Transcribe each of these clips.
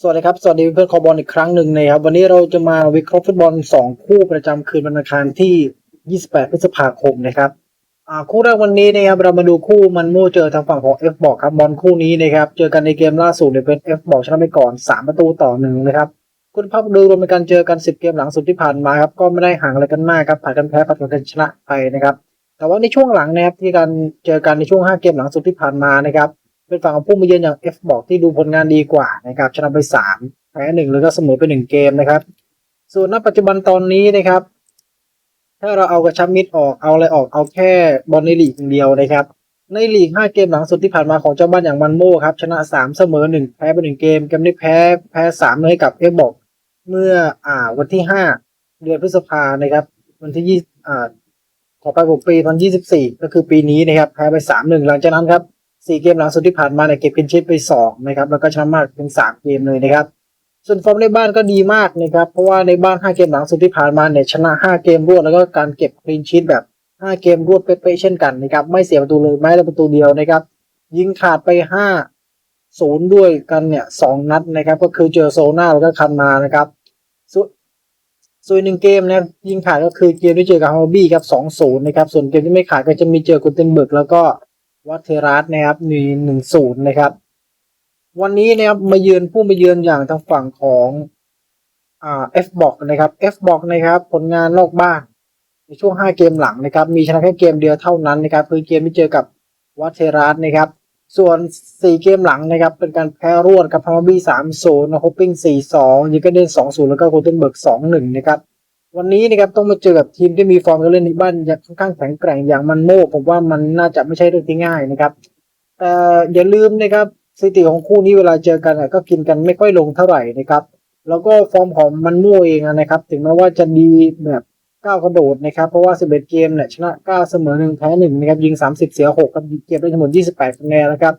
สวัสดีครับ สวัสดีเพื่อนคอบอลอีกครั้งหนึ่งนะครับ วันนี้เราจะมาวิเคราะห์ฟุตบอล 2 คู่ประจำคืนวันอังคารที่ 28 พฤษภาคมนะครับคู่แรกวันนี้นะครับเรามาดูคู่มันโม่เจอทางฝั่งของ F บอกครับบอลคู่นี้นะครับเจอกันในเกมล่าสุดเนี่ยเป็น F บอกชนะไปก่อน 3 ประตูต่อหนึ่งนะครับคุณภาพโดยรวมในการเจอกัน 10 เกมหลังสุดที่ผ่านมาครับก็ไม่ได้ห่างอะไรกันมากครับผ่านกันแพ้ผ่านกันชนะไปนะครับแต่ว่าในช่วงหลังนะครับที่การเจอกันในช่วง 5 เกมหลังสุดที่ผ่านมานะครับ เป็นฝั่งของผู้มาเยือนอย่าง F บอกที่ดูผลงานดีกว่านะครับชนะไป3แพ้1แล้วก็เสมอไป 1 เกมนะครับ ส่วนณปัจจุบันตอนนี้นะครับ ถ้าเราเอากระชับมิดออกเอาอะไรออกเอาแค่บอลในลีกอย่างเดียวนะครับ ในลีก 5 เกมหลังสุดที่ผ่านมาของเจ้าบ้านอย่างมันโม่ครับชนะ 3 เสมอ 1 แพ้ไป1เกมเกมนี้แพ้แพ้3เลยให้กับ F บอกเมื่ออ่าวันที่ 5 เดือนพฤษภานะครับ วันที่20อ่าขอไปผมปีตอน24 ก็คือปีนี้นะครับแพ้ไป3-1หลังจากนั้นครับ 4เกมหลังสุดที่ผ่านมาเนี่ยเก็บเป็นชิปไป2นะครับแล้วก็ชนะมากเป็น3เกมเลยนะครับ ส่วนฟอร์มในบ้านก็ดีมากนะครับเพราะว่าในบ้าน5เกมหลังสุดที่ผ่านมาเนี่ยชนะ5เกมรวดแล้วก็การเก็บคลีนชีตแบบ5เกมรวดเป๊ะๆเช่นกันนะครับไม่เสียประตูเลยแม้แต่ประตูเดียวนะครับ ยิงขาดไป5 0ด้วยกันเนี่ย2นัดนะครับ ก็คือเจอโซน่าแล้วก็คันมานะครับส่วนส่วนหนึ่งเกมนะครับยิงขาดก็คือเกมที่เจอกับฮอร์บี้ครับ2-0นะครับส่วนเกมที่ไม่ขาดก็จะมีเจอกุนเทนเบิร์กแล้วก็ วัตเทรัสนะครับมี1-0นย์นะครับ วันนี้นะครับมาเยือนผู้มาเยือนอย่างทางฝั่งของอ่า F บอกนะครับ F บอกนะครับ ผลงานนอกบ้านในช่วง 5 เกมหลังนะครับ มีชนะแค่เกมเดียวเท่านั้นนะครับ คือเกมที่เจอกับวัตเทรัสนะครับ ส่วน 4 เกมหลังนะครับ เป็นการแพ้รวดกับพาร์บี้3-0นะฮอปปิ้ง4-2ยิงกระเด็น2-0แล้วก็โคเทนเบิร์ก2-1นะครับ วันนี้นะครับต้องมาเจอกับทีมที่มีฟอร์มการเล่นในบ้านอย่างค่อนข้างแข็งแกร่งอย่างมันโมผมว่ามันน่าจะไม่ใช่เรื่องที่ง่ายนะครับแต่อย่าลืมนะครับสถิติของคู่นี้เวลาเจอกันก็กินกันไม่ค่อยลงเท่าไหร่นะครับ แล้วก็ฟอร์มของมันมั่วเองนะครับ ถึงแม้ว่าจะดีแบบก้าวกระโดดนะครับเพราะว่า 11 เกมเนี่ยชนะ 9 เสมอ 1 แพ้ 1 นะครับ ยิง 30 เสีย6ครับเก็บได้ทั้งหมด 28 คะแนนนะครับ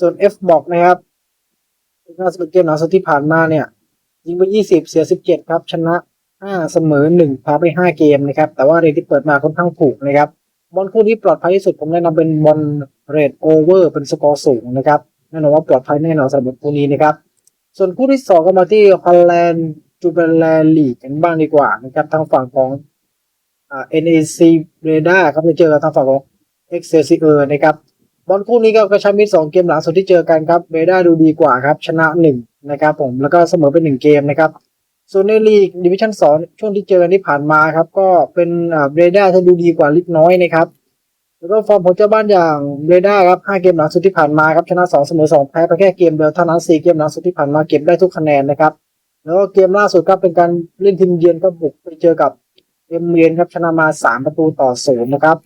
ส่วน F บอกนะครับใน11เกมหลังสุดที่ผ่านมาเนี่ย ยิงไป 20 เสีย 17 ครับ ชนะ 5เสมอ1แพ้ไป5เกมนะครับ แต่ว่าเรทที่เปิดมาค่อนข้างถูกนะครับ บอลคู่นี้ปลอดภัยที่สุดผมแนะนำเป็นบอลเรทโอเวอร์เป็นสกอร์สูงนะครับแน่นอนว่าปลอดภัยแน่นอนสำหรับคู่นี้นะครับ ส่วนคู่ที่สองก็มาที่ฮอลแลนด์จูเบลแลนลีกกันบ้างดีกว่านะครับทางฝั่งของอ่า NAC b r e d a ครับจะเจอกับทางฝั่งของ Excelsior นะครับบอลคู่นี้ก็กระชับมิตรสองเกมหลังสุดที่เจอกันครับเบด้าดูดีกว่าครับ ชนะหนึ่งนะครับผมแล้วก็เสมอไปหนึ่งเกมนะครับ ส่วนในลีกดิวิชั่นสองช่วงที่เจอกันที่ผ่านมาครับ ก็เป็นเบรด้าที่ดูดีกว่าเล็กน้อยนะครับ แล้วก็ฟอร์มของเจ้าบ้านอย่างเบรด้าครับ5เกมหลังสุดที่ผ่านมาครับชนะ2เสมอ2แพ้ไปแค่เกมเดียวเท่านั้น4เกมหลังสุดที่ผ่านมาเก็บได้ทุกคะแนนนะครับแล้วก็เกมล่าสุดครับเป็นการเล่นทีมเยือนก็บุกไปเจอกับเอ็มเมียนครับชนะมา 3 ประตูต่อศูนย์นะครับ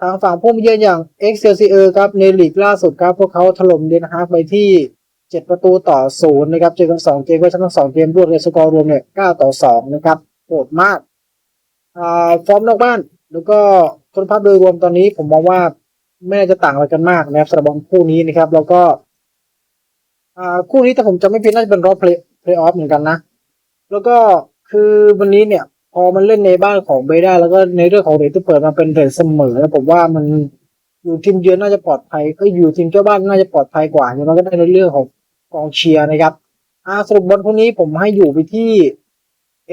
ทางฝั่งผู้มาเยือนอย่าง Excelsior ครับในลีกล่าสุดครับพวกเขาถล่มเดนฮาร์กไปที่ 7ประตูต่อศูนย์นะครับเจอกัน2เกมก็ชนะ2เกมรวดเลยสกอร์รวมเนี่ย9ต่อ2นะครับโหดมากอ่าฟอร์มนอกบ้าน แล้วก็คุณภาพโดยรวมตอนนี้ผมมองว่าไม่น่าจะต่างอะไรกันมากนะครับสำหรับบอลคู่นี้นะครับ แล้วก็อ่าคู่นี้แต่ผมจะไม่ผิดน่าจะเป็นรอบเพลย์เพลย์ออฟเหมือนกันนะ แล้วก็คือวันนี้เนี่ย พอมันเล่นในบ้านของเบด้าแล้วก็ในเรื่องของเรทที่เปิดมาเป็นเรทเสมอแล้วผมว่ามันอยู่ทีมเยือนน่าจะปลอดภัยก็อยู่ทีมเจ้าบ้านน่าจะปลอดภัยกว่าอย่างน้อยก็ได้ในเรื่องของ กองเชียร์นะครับอาสรุปบอลคู่นี้ผมให้อยู่ไปที่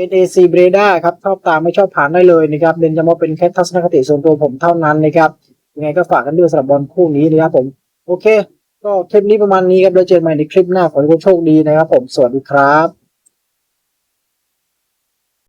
NAC b r e d a ครับชอบตามไม่ชอบผ่านได้เลยนะครับเน้นย้ำว่าเป็นแค่ทัศนคติส่วนตัวผมเท่านั้นนะครับยังไงก็ฝากกันด้วยสำหรับบอลคู่นี้นะครับผมโอเค ก็คลิปนี้ประมาณนี้ครับแล้วเจอกันใหม่ในคลิปหน้าขอให้คุณโชคดีนะครับผมสวัสดีครับ